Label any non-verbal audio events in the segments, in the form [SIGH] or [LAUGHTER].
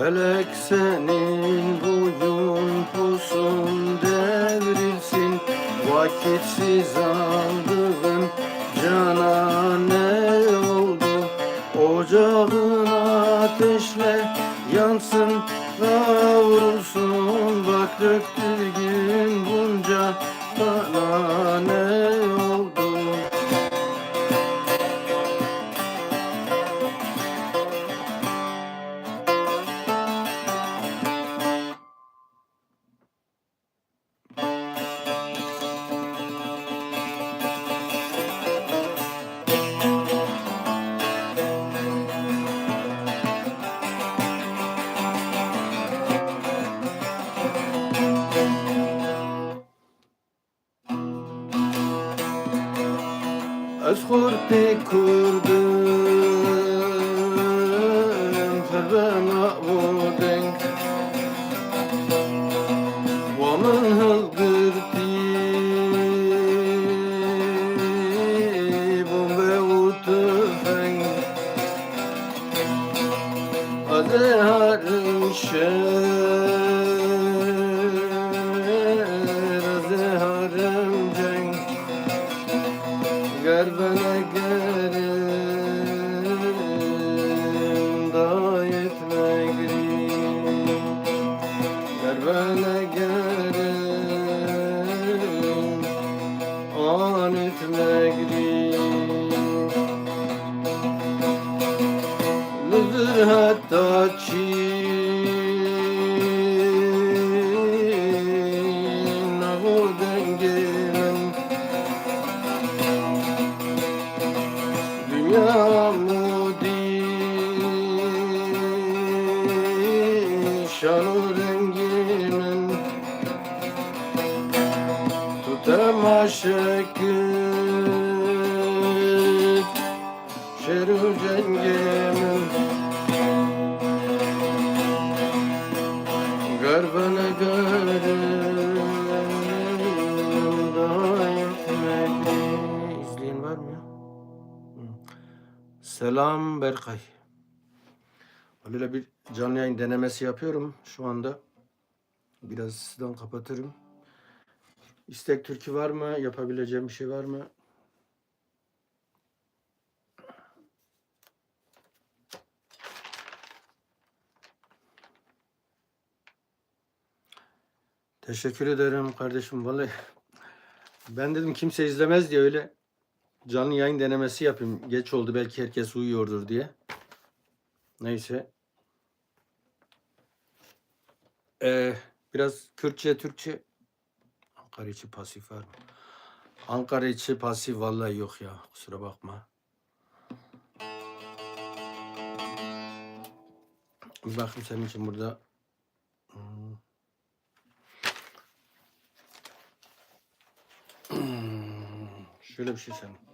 Felek senin boyun pusun devrilsin. Vakitsiz aldığın cana Garbana garım da etmekle İzleyen var mı ya? Selam Berkay. Böyle bir canlı yayın denemesi yapıyorum şu anda. Biraz sizden kapatırım. İstek türkü var mı? Yapabileceğim bir şey var mı? Teşekkür ederim kardeşim. Vallahi ben dedim kimse izlemez diye öyle canlı yayın denemesi yapayım. Geç oldu belki herkes uyuyordur diye. Neyse. Ee, biraz Kürtçe, Türkçe. Ankara içi pasif var mı? Ankara içi pasif vallahi yok ya. Kusura bakma. Bir bakayım senin için burada. Hmm. [CLEARS THROAT] Şöyle bir şey sen.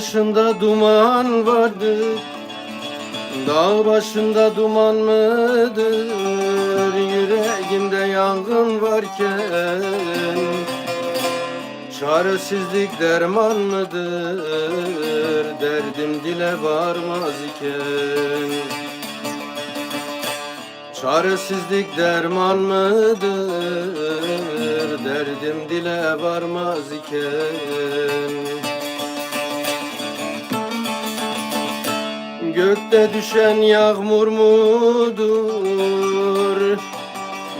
başında duman vardı. Dağ başında duman mıdır? Yüreğimde yangın varken Çaresizlik derman mıdır? Derdim dile varmaz iken Çaresizlik derman mıdır? Derdim dile varmaz iken Gökte düşen yağmur mudur?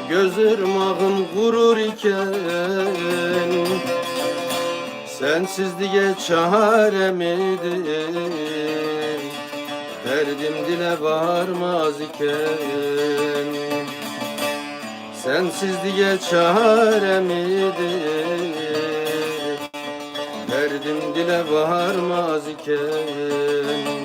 Göz ırmağım kurur iken Sensizliğe çaremidir Derdim dile varmaz iken Sensizliğe çaremidir Derdim dile varmaz iken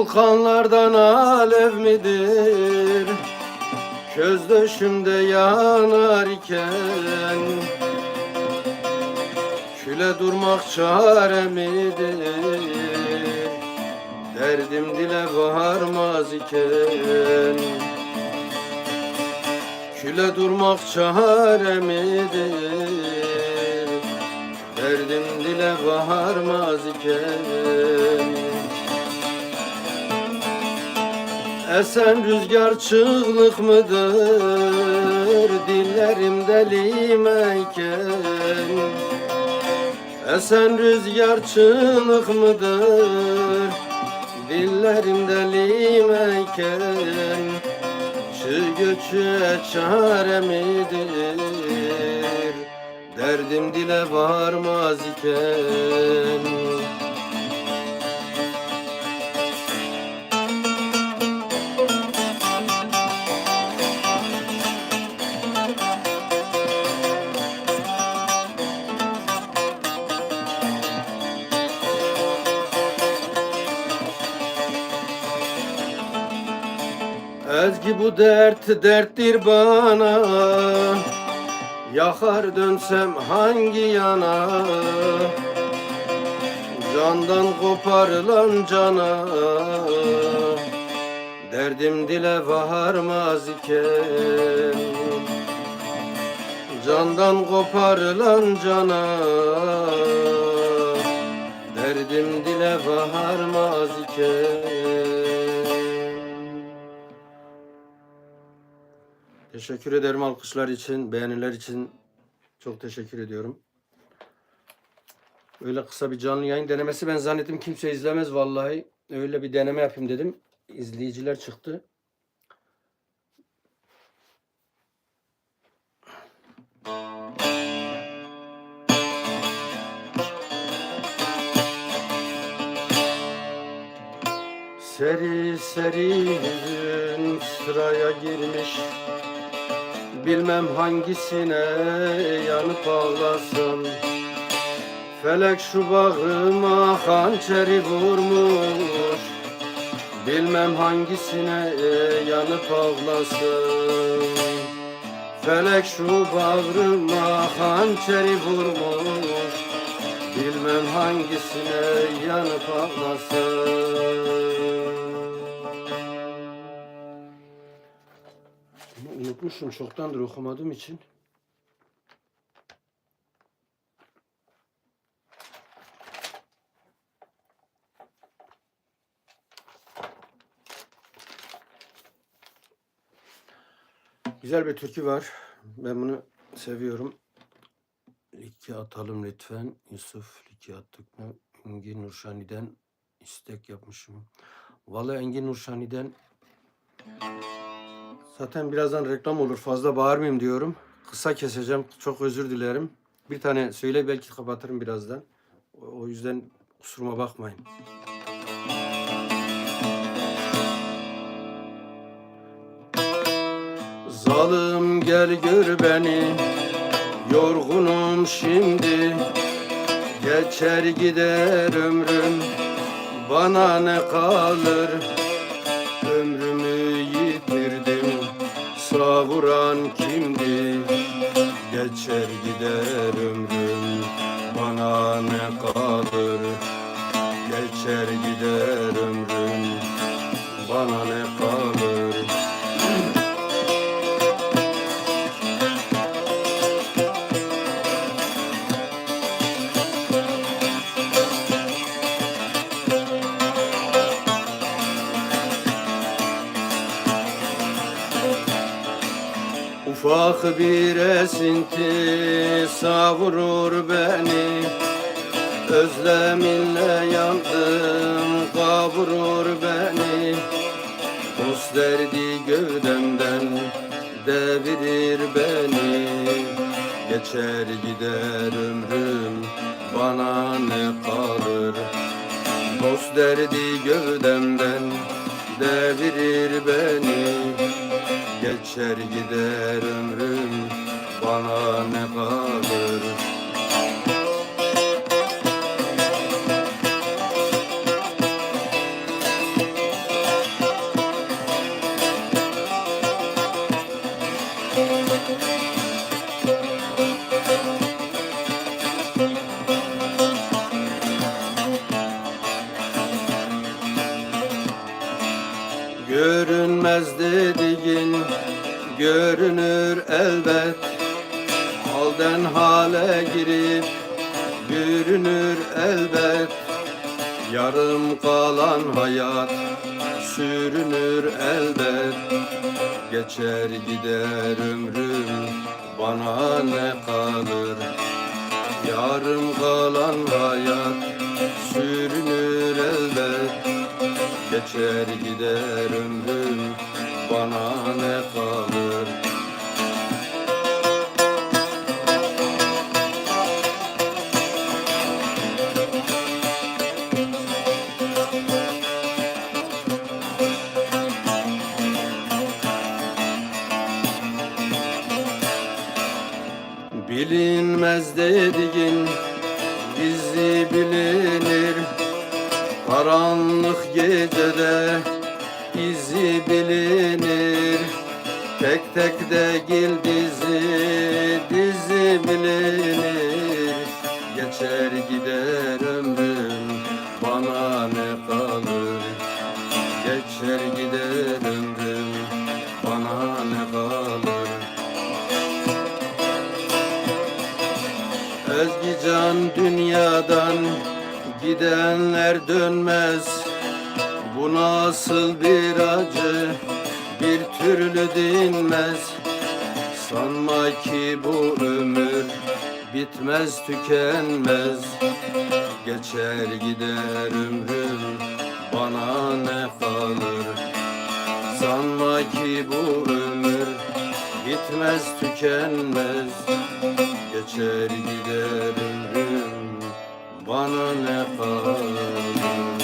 Volkanlardan alev midir? Köz döşümde yanar iken Küle durmak çare midir? Derdim dile varmaz iken Küle durmak çare midir? Derdim dile varmaz iken Esen rüzgar çığlık mıdır? Dillerim delimeyken Esen rüzgar çığlık mıdır? Dillerim delimeyken Çığ göçüğe çare midir? Derdim dile varmaz iken Ezgi bu dert derttir bana. Yakar dönsem hangi yana? Candan koparılan cana. Derdim dile varmaz iken. Candan koparılan cana. Derdim dile varmaz iken Teşekkür ederim alkışlar için, beğeniler için. Çok teşekkür ediyorum. Öyle kısa bir canlı yayın denemesi ben zannettim kimse izlemez vallahi. Öyle bir deneme yapayım dedim. İzleyiciler çıktı. Seri seri yüzün sıraya girmiş Bilmem hangisine yanıp ağlasam Felek şu bağıma hançeri vurmuş. Bilmem hangisine yanıp ağlasam Felek şu bağrıma hançeri vurmuş. Bilmem hangisine yanıp ağlasam unutmuşum çoktandır okumadığım için. Güzel bir türkü var. Ben bunu seviyorum. Liki atalım lütfen. Yusuf Liki attık mı? Engin Nurşani'den istek yapmışım. Vallahi Engin Nurşani'den Zaten birazdan reklam olur. Fazla bağırmayayım diyorum. Kısa keseceğim. Çok özür dilerim. Bir tane söyle belki kapatırım birazdan. O yüzden kusuruma bakmayın. Zalim gel gör beni Yorgunum şimdi Geçer gider ömrüm Bana ne kalır Geçer gider kavurur beni. Dost derdi gövdemden devirir beni. Geçer gider ömrüm bana ne kalır? Dost derdi gövdemden devirir beni. Geçer gider ömrüm bana ne kalır Görünmez dediğin görünür elbet. Halden hale girip bürünür elbet. Yarım kalan hayat sürünür elbet. Geçer gider ömrüm bana ne kalır? Yarım kalan hayat sürünür Geçer gider ömrüm bana ne kalır? Bilinmez dediğin de gil dizi dizi bilinir Geçer gider ömrüm bana ne kalır? Geçer gider ömrüm bana ne kalır? Özgücan dünyadan gidenler dönmez. Bu nasıl bir acı bir türlü dinmez Sanma ki bu ömür bitmez tükenmez. Geçer gider ömrüm bana ne kalır? Sanma ki bu ömür bitmez tükenmez. Geçer gider ömrüm bana ne kalır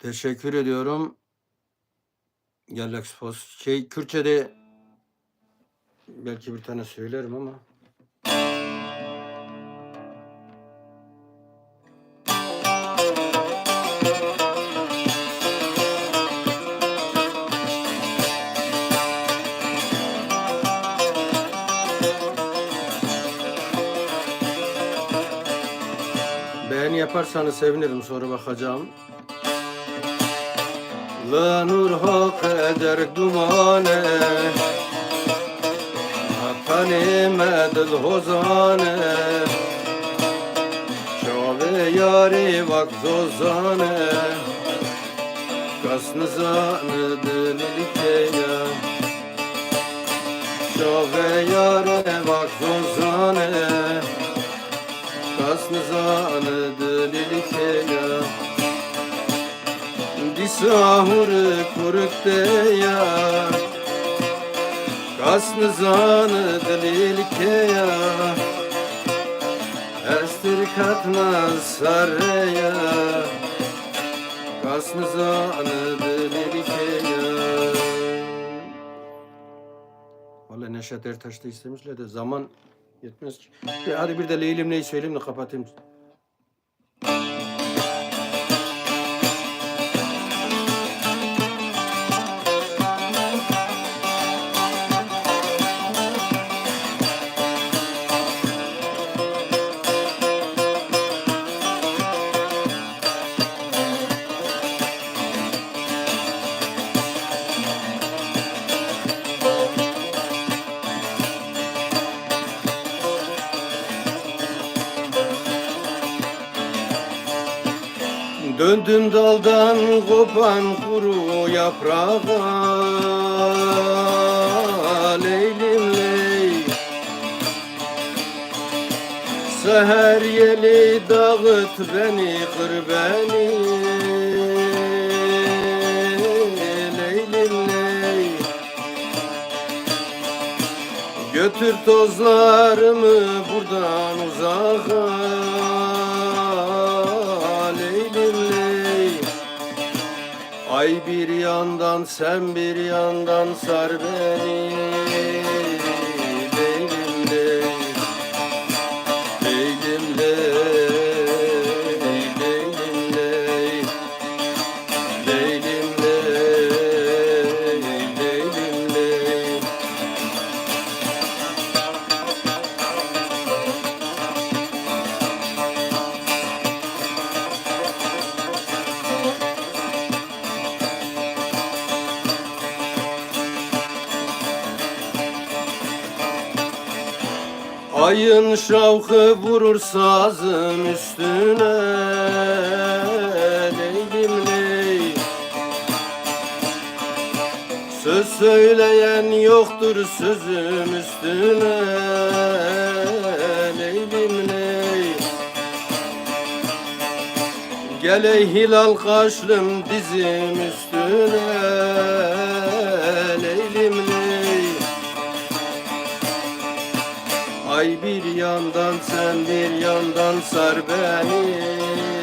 Teşekkür ediyorum. Galaxy Post. Şey Kürtçe'de belki bir tane söylerim ama. Beğeni yaparsanız sevinirim sonra bakacağım. La nur hak eder dumane Hatani medil hozane. Şave yari vak zozane Kasnı zanı dilike ya Şave yari vak zozane Kasnı zanı dilike ya Di sahur kurukte ya Kasnı zanı dilike ya Erstir katma saraya Kasnı zanı dilike ya Vallahi Neşet Ertaş da istemişler de zaman yetmez ki. Hadi bir de Leylim neyi söyleyeyim de kapatayım. Döndüm daldan kopan kuru yaprağa. Leylim ley. Seher yeli dağıt beni kır beni. Leylim ley. Götür tozlarımı buradan uzağa Ay bir yandan sen bir yandan sar beni şavkı vurur sazın üstüne. Leylim ley Söz söyleyen yoktur sözüm üstüne. Leylim ley Gel ey hilal kaşlım dizim üstüne sen bir yandan sar beni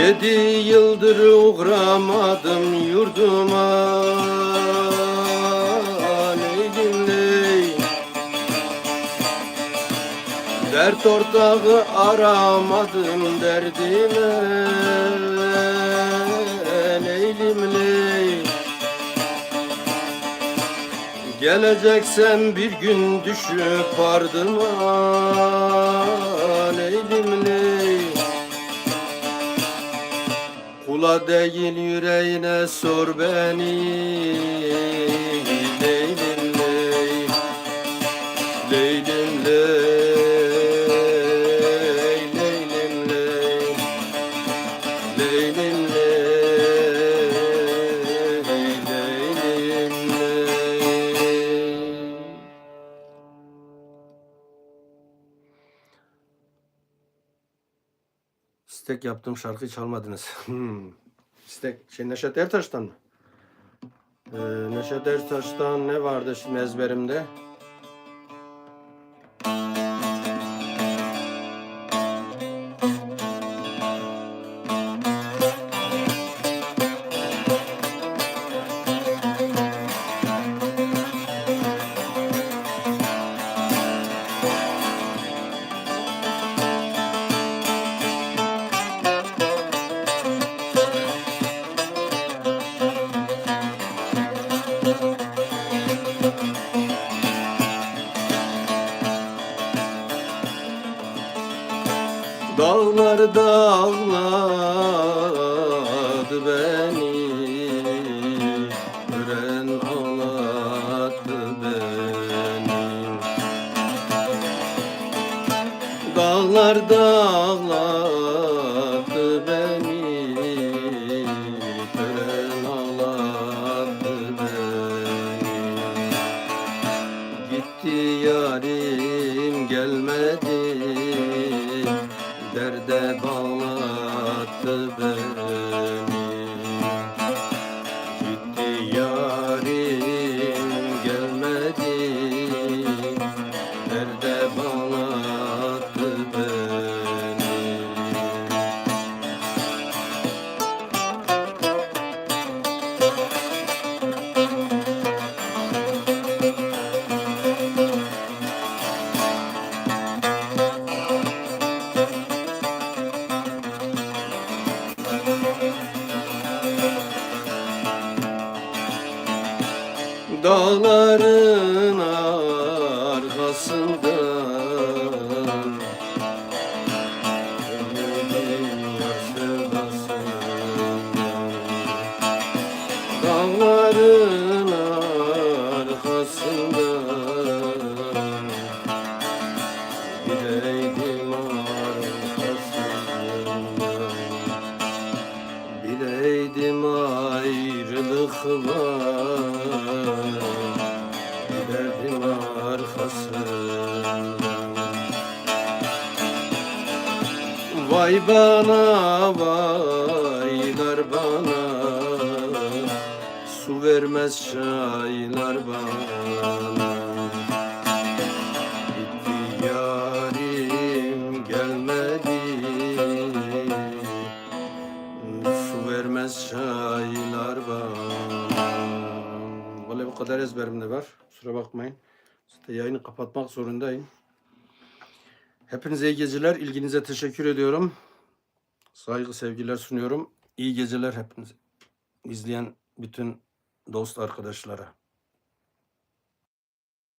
Yedi yıldır uğramadım yurduma. Leylim ley Dert ortağı aramadım derdime. Leylim ley Geleceksen bir gün düşüp ardıma Leylim Kula değil yüreğine sor beni. Leylim ley Leylim ley İstek yaptığım şarkıyı çalmadınız. [LAUGHS] Hmm. İstek şey Neşet Ertaş'tan mı? Ee, Neşet Ertaş'tan ne vardı şimdi ezberimde? Dağlar Dağların Vay bana vaylar bana Su vermez çaylar bana. Gitti yarim gelmedi. Su vermez çaylar bana. Vallahi bu kadar ezberimde var. Kusura bakmayın. Zaten yayını kapatmak zorundayım Hepinize iyi geceler. İlginize teşekkür ediyorum. Saygı sevgiler sunuyorum. İyi geceler hepinize. İzleyen bütün dost arkadaşlara.